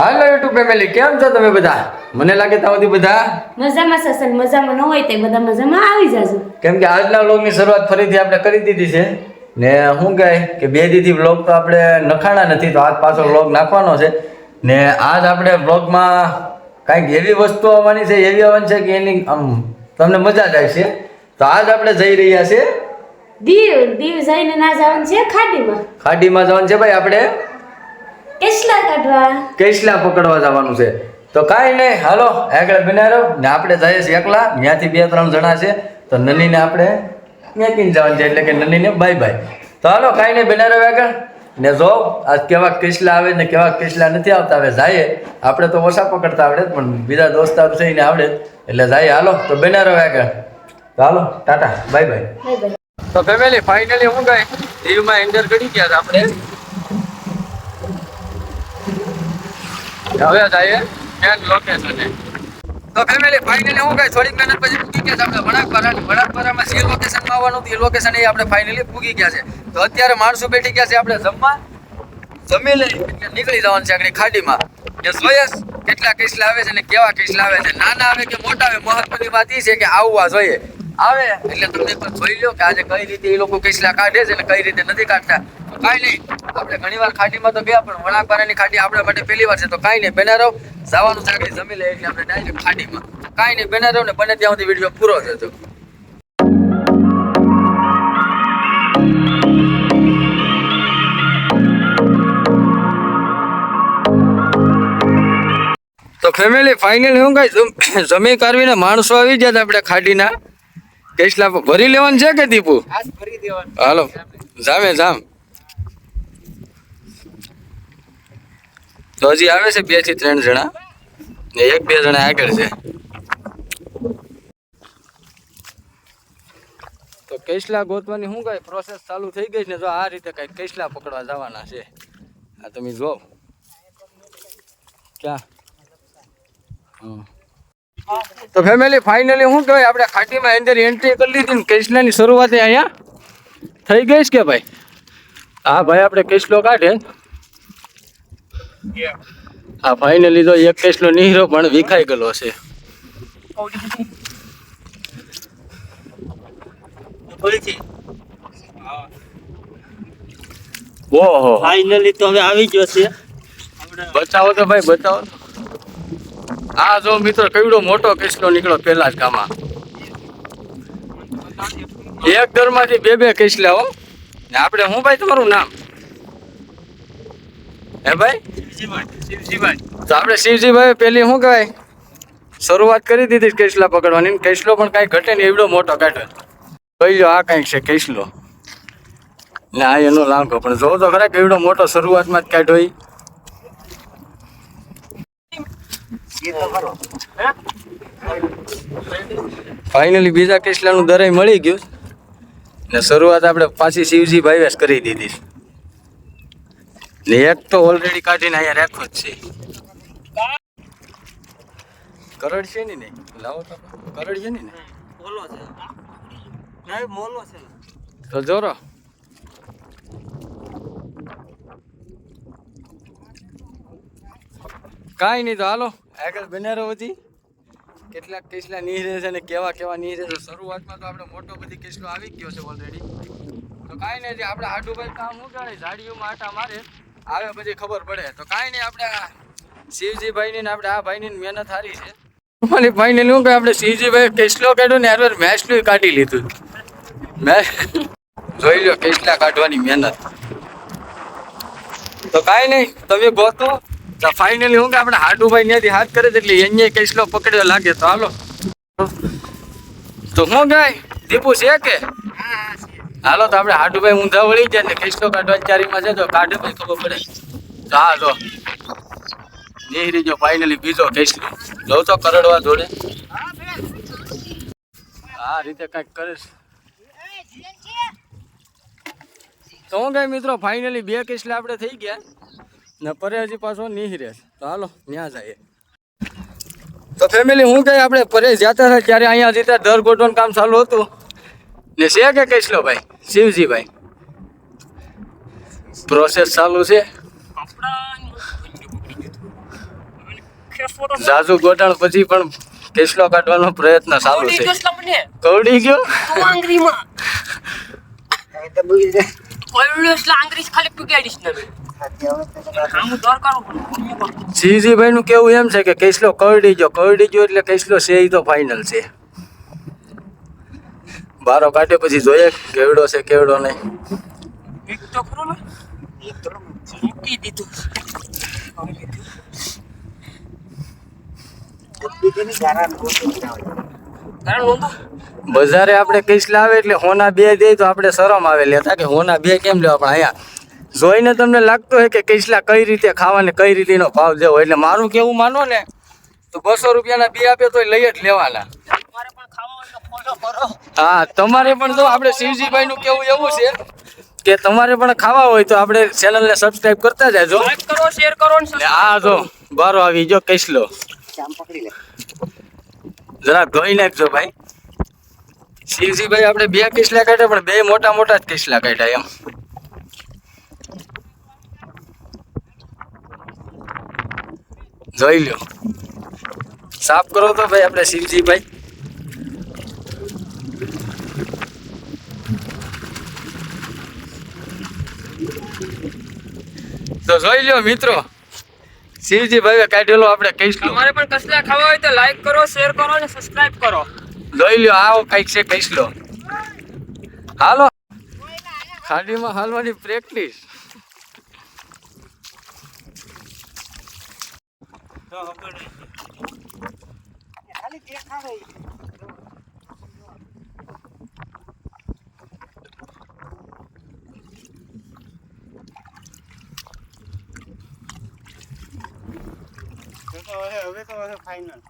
હાલો YouTube family કેમ છો તમે બધા? મને લાગે ત્યાં સુધી બધા. મજામાં સસન મજામાં ન હોય તે બધા મજામાં આવી જાજો. કેમ કે આજના વ્લોગની શરૂઆત ફરીથી આપણે કરી દીધી છે. ને શું કહે કે બે દીથી વ્લોગ તો આપણે નખાણા નથી તો આજ પાછો વ્લોગ નાખવાનો છે. ને આજ આપણે વ્લોગમાં કાંઈક એવી વસ્તુ આવવાની છે એવી આવવાની છે કે એની આમ તમને મજા જ આવશે. તો આજ આપણે જઈ રહ્યા છે દીવ દીવ જઈને ના જવાનું છે ખાડીમાં. ખાડીમાં જવાનું છે ભાઈ આપણે. કેટલા કાઢવા? કેસલા પકડવા જવાનું છે. તો કાંઈ નહીં હાલો આગળ બનાવો ને આપણે જઈએ છીએ એકલા ત્યાંથી બે ત્રણ જણા છે તો નનીને આપણે મેકીને જવાનું છે એટલે કે નનીને બાય બાય તો હાલો કાંઈ નહીં બનાવો આગળ ને જો આજ કેવા કેસલા આવે ને કેવા કેસલા નથી આવતા હવે જાય આપણે તો ઓછા પકડતા આવડે પણ બીજા દોસ્તાર છે એને આવડે. એટલે જાય હાલો તો બનાવો આગળ તો હાલો tata bye bye bye bye તો ફેમિલી ફાઇનલી હું ગઈ? દીવમાં એન્ટર કરી ગયા આપણે. હવે જઈએ મેન લોકેશને તો ફેમિલી ફાઇનલી હું કઈ થોડીક મહેનત પછી પૂગી ગયા છે. આપણે વડાકપરા વડાકપરામાં જે લોકેશનમાં આવવાનું હતું એ લોકેશન એ આપણે ફાઇનલી પૂગી ગયા છે. તો અત્યારે માણસો બેઠી ગયા છે આપણે જમવા. જમી લઈ નીકળી જવાનું છે આગળ ખાડીમાં. કે જોયસ કેટલા કિસ્લા આવે છે ને કેવા કિસ્લા આવે છે. નાના આવે કે મોટા આવે, મહત્વની વાત એ છે કે આવવા જોઈએ. આવે, એટલે તમને પણ જોઈ લો કે આજે કઈ રીતે એ લોકો કિસ્લા કાઢે છે ને કઈ રીતે નથી કાઢતા. કાંઈ નહીં. આપણે ઘણીવાર ખાડીમાં તો ગયા પણ વણાકવાળાની ખાડી આપણા માટે પહેલી વાર છે. તો કાંઈ નહીં બેનારો જવાનું આગળ જમી લે એટલે આપણે ડાયરેક્ટ ખાડીમાં. કાંઈ નહીં બેના રહો ને બને ત્યાં સુધી વીડિયો પૂરો થતો તો ફેમિલી ફાઇનલી હું કઈ જમી કરવીને માણસો આવી ગયા આપણે ખાડીના. કેસલા ભરી લેવાનું છે કે દીપુ? હાલો જામે જામ. તો હજી આવે છે બેથી ત્રણ જણા. ને એક બે જણા આગળ છે. તો કેસલા ગોતવાની શું કઈ પ્રોસેસ ચાલુ થઈ ગઈ છે જો આ રીતે કઈ કેસલા પકડવા જવાના છે? આ તમે જો. ક્યાં. તો ફેમિલી ફાઇનલી શું કહેવાય? આપણે ખાટીમાં અંદર એન્ટ્રી કરી લીધી ને કૃષ્ણની શરૂઆત અહીંયા. થઈ ગઈ છે કે ભાઈ? હા ભાઈ, આપણે કેસલો કાઢે. હા ફાઇનલી તો એક કેસલો નીરો પણ વિખાઈ ગયેલો છે. ઓહો. ફાઇનલી તો હવે આવી ગયો છે. બચાવો તો ભાઈ બચાવો આ જો મિત્રો કેવડો મોટો કેસલો નીકળ્યો પેલા જ કામા એક ઘરમાંથી બે બે કેસ હો. ને આપણે હું ભાઈ તમારું નામ? હે ભાઈ? આપણે શિવજીભાઈ પેલી શું કહેવાય? શરૂઆત કરી દીધી કેસલા પકડવાની. કેસલો પણ કાંઈ ઘટે ને એવડો મોટો કાઢે. કહી લો આ કાંઈક છે કેસલો. ને આ એનો લાંઘો. પણ જોવો તો ખરા કેવડો મોટો શરૂઆતમાં જ હોય ફાઇનલી બીજા કેસલાનું દરાય મળી ગયું. ને શરૂઆત આપણે પાછી શિવજી ભાઈ કરી દીધી એક તો ઓલરેડી કાઢીને અહીંયા રાખો જ છે. કરડ છે ને? નહીં લાવો તો. કરડ છે ને મોલો છે ના? મોલો છે તો જોરો. કાંઈ નહીં તો હાલો, આગળ બનેરો હતી કેટલાક કેસલા નીહરે છે ને કેવા કેવા નીહરે છે. શરૂઆતમાં તો આપણે મોટો બધી કેસલો આવી ગયો છે ઓલરેડી તો કાંઈ નહીં આપણે હાડુભાઈ કામ શું જાણે ઝાડીઓમાં આટા મારે. આવે પછી ખબર પડે. તો કાંઈ નહીં, આપણે આ શિવજીભાઈની ને આપણે આ ભાઈની મહેનત સારી છે. મારી ભાઈને શું કે આપણે શિવજીભાઈ કેસલો કાઢ્યો ને યાર મેચલું કાઢી લીધું. મેચ જોઈ લો કેસલા કાઢવાની મહેનત. તો કાંઈ નહીં, તમે ગોતો. તો ફાઇનલી હું કે આપણે હાડુભાઈ ત્યાંથી હાથ કરે છે એટલે એને કેસલો પકડ્યો લાગે તો હાલો. તો હું ગાય દીપુ છે કે? હાલો તો આપણે હાડુભાઈ ઊંધા વળી જાય ને કિસ્તો કાઢવાની ચારીમાં છે, તો કાઢે ભાઈ ખબર પડે. તો હા, જો. નીહરી જો ફાઇનલી બીજો કેસલો જો તો કરડવા જોડે. આ રીતે કંઈક કરે છે. તો હું કઈ મિત્રો ફાઇનલી બે કેસલા આપણે થઈ ગયા. ને પરે હજી પાછો નીહરે તો હાલો ત્યાં જઈએ. તો ફેમિલી હું કઈ આપણે પરે જતા હતા ત્યારે અહીંયા જતા દર ગોટવાનું કામ ચાલુ હતું. ને છે કે કેસલો ભાઈ શિવજીભાઈ? પ્રોસેસ ચાલુ છે. જાજુ ગોટાણ પછી પણ કેસલો કાઢવાનો પ્રયત્ન ચાલુ છે. કવડી ગયો? પણ સીજીભાઈ નું કેવું એમ છે કે કેસલો કરડી ગયો. કરડી ગયો એટલે કેસલો છે એ તો ફાઇનલ છે. બારો કાઢે પછી જોઈએ કેવડો છે કેવડો નહીં. એક તો ખરો ને? મૂકી દીધું. બજારે આપણે કૈસલા આવે એટલે હોના બે દે તો આપણે શરમ આવે લેતા કે હોના બે કેમ લેવા પણ અહીંયા? જોઈને તમને લાગતું હોય કે કૈસલા કઈ રીતે ખાવાને કઈ રીતેનો ભાવ દેવો એટલે મારું કેવું માનો ને તો બસો રૂપિયાના બે આપે તો લઈ જ લેવાના તમારે પણ ખાવા હોય તો ફોલો કરો હા તમારે પણ જો આપણે શિવજીભાઈ નું કેવું એવું છે કે તમારે પણ ખાવા હોય તો આપણે ચેનલને સબસ્ક્રાઇબ કરતા જાજો. લાઈક કરો શેર કરો ને ને જો બારો આવી જો કઈશ લો. જરા ધોઈ નાખજો ભાઈ. શિવજીભાઈ આપણે બે કિસલા કાઢ્યા પણ બે મોટા મોટા જ કિસલા કાઢ્યા એમ. જોઈ લ્યો. સાફ કરો તો ભાઈ આપણે શિવજીભાઈ. તો જોઈ લ્યો મિત્રો. શિવજીભાઈ કાઢેલો આપણે કહીશું તમારે પણ કસલા ખાવા હોય તો લાઈક કરો શેર કરો ને સબસ્ક્રાઇબ કરો. જોઈ લ્યો આવો કંઈક છે કહીશ લો હાલો. ખાડીમાં હાલવાની પ્રેક્ટિસ હવે તો હવે ફાઇનલ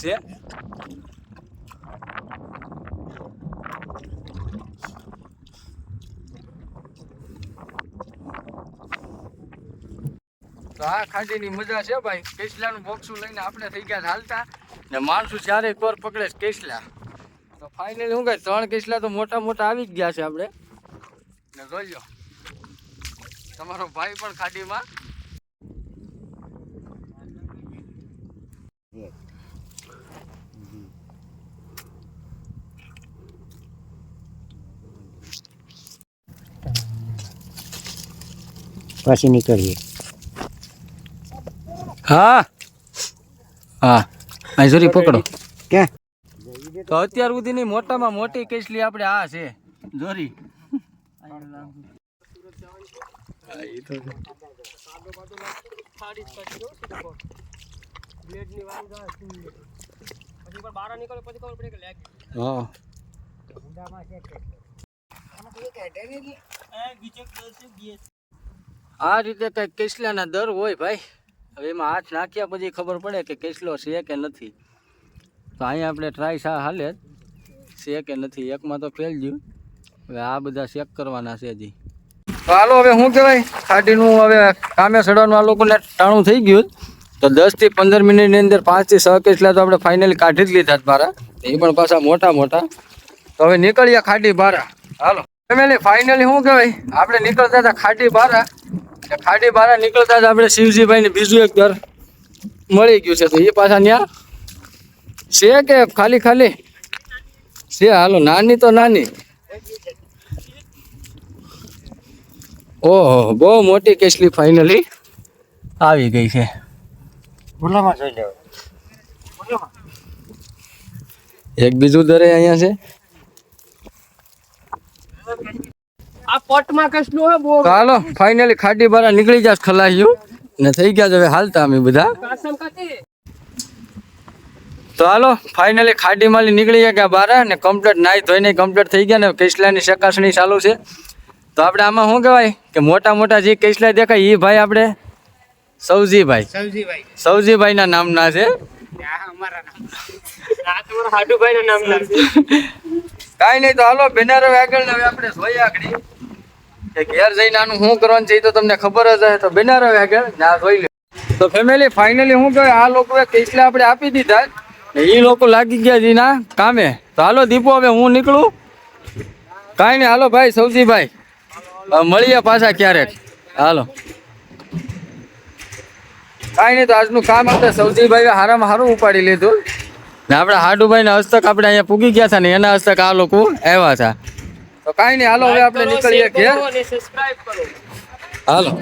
છે? તો આ ખાડીની મજા છે ભાઈ. કેસલાનું બોક્સું લઈને આપણે થઈ ગયા હાલતા. ને માણસો ચારે કોર પકડે કેસલા. તો ફાઇનલી શું કહે ત્રણ કેસલા તો મોટા મોટા આવી જ ગયા છે આપણે. ને જોઈ લો. તમારો ભાઈ પણ ખાડીમાં. પછી નીકળીએ. હા. હા. આઈઝોરી પકડો. કે તો અત્યાર સુધીની મોટામાં મોટી કેસલી આપણે આ છે. જોરી. જાય કે લેગ હા. આ રીતે કંઈક કેસલાના દર હોય ભાઈ? હવે એમાં હાથ નાખ્યા પછી ખબર પડે કે કેસલો છે કે નથી. તો અહીંયા આપણે ટ્રાય સા હાલે. છે કે નથી? એકમાં તો ફેલ ગયું. હવે આ બધા ચેક કરવાના છે હજી. તો હાલો હવે શું કહેવાય? ખાટીનું હવે કામે ચડવાનું આ લોકોને ટાણું થઈ ગયું તો દસથી પંદર મિનિટની અંદર પાંચથી છ કેસલા તો આપણે ફાઇનલી કાઢી જ લીધા મારા. એ પણ પાછા મોટા મોટા. તો હવે નીકળીએ ખાટી બારા. હાલો. ફેમિલી ફાઇનલી શું કહેવાય? આપણે નીકળતા હતા ખાટી બારા. ખાટી બારા નીકળતા હતા આપણે શિવજીભાઈને બીજું એક ઘર મળી ગયું છે. તો એ પાછા ત્યાં છે કે ખાલી ખાલી? છે, હાલો. નાની તો નાની. ઓહો બહુ મોટી કેસલી ફાઇનલી આવી ગઈ છે. ખુલ્લામાં જોઈ લેવો. એક બીજું દરે અહીંયા છે. આ પોટમાં કસલું હે બહુ. હાલો ફાઇનલી ખાડી બારા નીકળી જાસ ખલાસ્યું ને થઈ ગયા હવે હાલતા અમે બધા. તો હાલો ફાઇનલી ખાડી માલી નીકળી ગયા બારા ને કમ્પ્લીટ નાઈ ધોઈને કમ્પ્લીટ થઈ ગયા ને કેસલાની ચકાસણી ચાલુ છે. તો આપણે આમાં શું કહેવાય? કે મોટા મોટા જે કેસલા દેખાય એ ભાઈ આપણે સૌજીભાઈ સૌજીભાઈ સૌજીભાઈના નામના છે. કઈ નહીં તો હાલો બેનારો આગળ હવે આપણે જોઈએ આગળ. કે ઘેર જઈને આનું શું કરવાનું છે એ તો તમને ખબર જ હશે. તો બેનર આગળ ના જોઈ લે. તો ફેમિલી ફાઇનલી શું કહેવાય? આ લોકોએ કેસલા આપણે આપી દીધા. એ લોકો લાગી ગયા એના કામે. તો હાલો દીપો હવે હું નીકળું? કાંઈ નહીં હાલો ભાઈ સૌજીભાઈ મળીએ પાછા ક્યારેક. હાલો. કાંઈ નહીં, તો આજનું કામ આપણે સૌજીભાઈ હારામાં હારું ઉપાડી લીધું. ને આપણે હાડુભાઈ ના હસ્તક આપણે અહીંયા પૂગી ગયા હતા ને એના હસ્તક આ લોકો આવ્યા હતા. તો કાંઈ નહીં, હાલો, હવે આપણે નીકળીએ ઘેર. હાલો.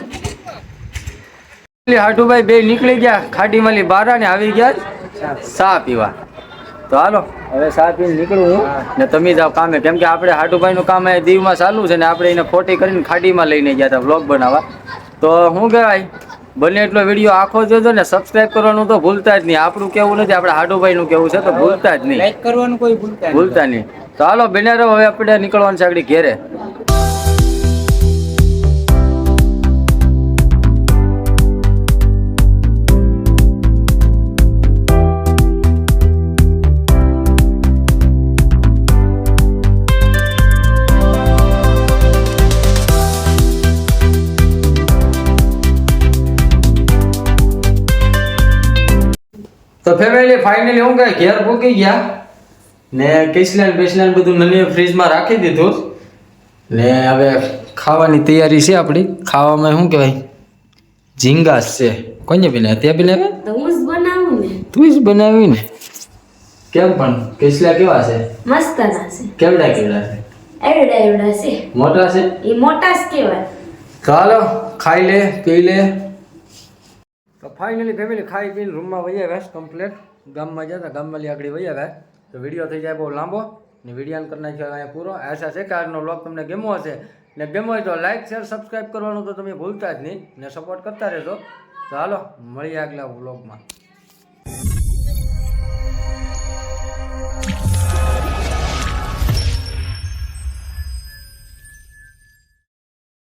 હાડુભાઈ બે નીકળી ગયા ખાડીમાંથી બારા ને આવી ગયા. ચા પીવા. તો હાલો હવે પીને નીકળું હું ને તમે જાઓ કામે. કેમ કે આપણે હાટુભાઈ નું કામ એ દીવમાં ચાલુ છે ને આપણે એને ખોટી કરીને ખાડીમાં લઈને ગયા હતા વ્લોગ બનાવવા. તો શું કહેવાય બને એટલો વીડિયો આખો જોજો ને સબસ્ક્રાઇબ કરવાનું તો ભૂલતા જ નહીં. આપણું કેવું નથી આપણે હાડુભાઈ નું કેવું છે તો ભૂલતા જ નહીં. લાઈક કરવાનું કોઈ ભૂલતા નહીં. ભૂલતા નહીં. તો હાલો બેનારો હવે આપણે નીકળવાનું છે આગળ ઘેરે. તો ફેમિલી ફાઇનલી હું કઈ ઘેર પૂકી ગયા ને કિસલેન બેસલેન બધું નની ફ્રીજમાં રાખી દીધું ને હવે ખાવાની તૈયારી છે આપણી. ખાવામાં શું કહેવાય? ઝીંગાસ છે. કોને બનાવે તે બનાવે તો હું જ બનાવું ને. તું જ બનાવી ને. કેમ પણ? કેસલા કેવા છે? મસ્ત ના છે. કેવડા કેવડા છે? એવડા એવડા છે. મોટા છે? એ મોટા જ કહેવાય. ચાલો ખાઈ લે પી લે. ફાઇનલી ફેમિલી ખાઈ પીને રૂમમાં વહી આવ્યા કમ્પ્લેટ ગામમાં જતા ગામમાં લઈ આગળ વહી આવ્યા. તો વીડિયો થઈ જાય બહુ લાંબો. ને વીડિયો કરી નાખ્યો અહીંયા પૂરો. આશા છે કે આજનો બ્લોગ તમને ગેમો હશે. ને ગેમો હોય તો લાઇક શેર સબસ્ક્રાઈબ કરવાનું તો તમે ભૂલતા જ નહીં. ને સપોર્ટ કરતા રહેજો. તો હાલો, મળીએ આગલા વ્લોગમાં